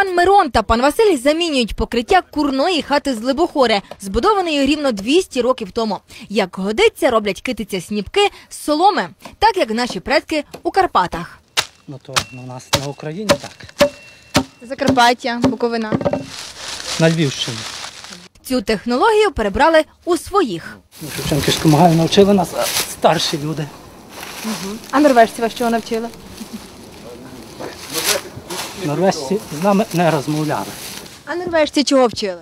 Пан Мирон та пан Василь замінюють покриття курної хати з Либохори, збудованої рівно 200 років тому. Як годиться, роблять китиця сніпки з соломи, так як наші предки у Карпатах. Ну то у нас на Україні так. Закарпаття, Буковина. На Львівщині. Цю технологію перебрали у своїх. Ну, Шевченківську магазин навчили нас старші люди. А норвежці вас чого навчили? Норвежці з нами не розмовляли. А норвежці чого вчили?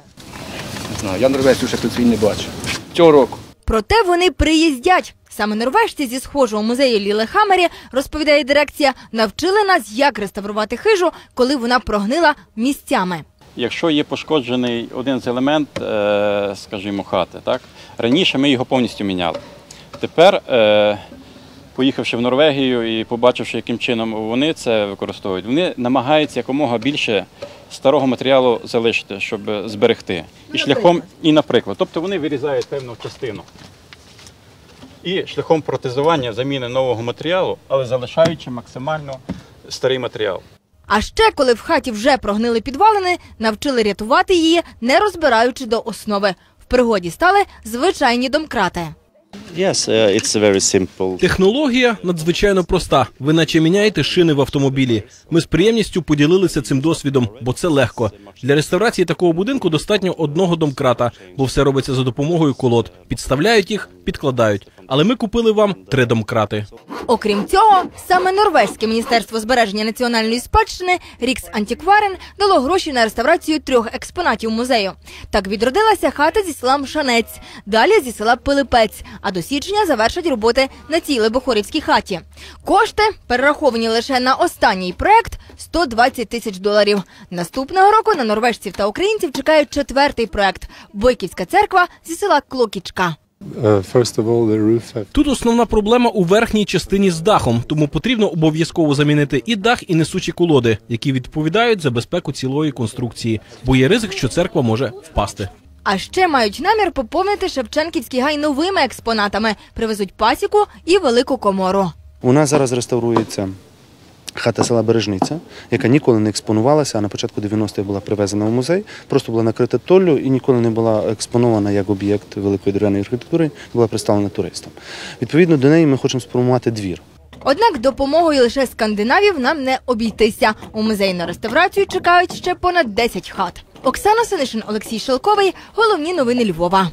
Не знаю, я норвезців ще тут він не бачив. Цього року. Проте вони приїздять. Саме норвежці зі схожого музею Лілехамері, розповідає дирекція, навчили нас, як реставрувати хижу, коли вона прогнила місцями. Якщо є пошкоджений один з елемент, е, скажімо, хати, так раніше ми його повністю міняли. Тепер, е, поїхавши в Норвегію і побачивши, яким чином вони це використовують, вони намагаються якомога більше старого матеріалу залишити, щоб зберегти. І шляхом, і наприклад, тобто вони вирізають певну частину. І шляхом протезування заміни нового матеріалу, але залишаючи максимально старий матеріал. А ще, коли в хаті вже прогнили підвалини, навчили рятувати її, не розбираючи до основи. В пригоді стали звичайні домкрати. Yes, uh. Технологія надзвичайно проста. Ви наче міняєте шини в автомобілі. Ми з приємністю поділилися цим досвідом, бо це легко. Для реставрації такого будинку достатньо одного домкрата, бо все робиться за допомогою колод. Підставляють їх, підкладають. Але ми купили вам три домкрати. Окрім цього, саме норвезьке міністерство збереження національної спадщини Рікс Антікварен дало гроші на реставрацію трьох експонатів музею. Так відродилася хата зі села Мшанець, далі зі села Пилипець. А до січня завершать роботи на цій Лебохорівській хаті. Кошти перераховані лише на останній проект 120 тисяч доларів. Наступного року на норвежців та українців чекає четвертий проект Бойківська церква зі села Клокічка. Uh, Тут основна проблема у верхній частині з дахом, тому потрібно обов'язково замінити і дах, і несучі колоди, які відповідають за безпеку цілої конструкції, бо є ризик, що церква може впасти. А ще мають намір поповнити Шевченківський гай новими експонатами. Привезуть пасіку і велику комору. У нас зараз реставрується хата села Бережниця, яка ніколи не експонувалася, а на початку 90-х була привезена в музей, просто була накрита толлю і ніколи не була експонована як об'єкт великої дерев'яної архітектури, була представлена туристам. Відповідно до неї ми хочемо сформувати двір. Однак допомогою лише скандинавів нам не обійтися. У музей на реставрацію чекають ще понад 10 хат. Оксана Синишин, Олексій Шелковий. Головні новини Львова.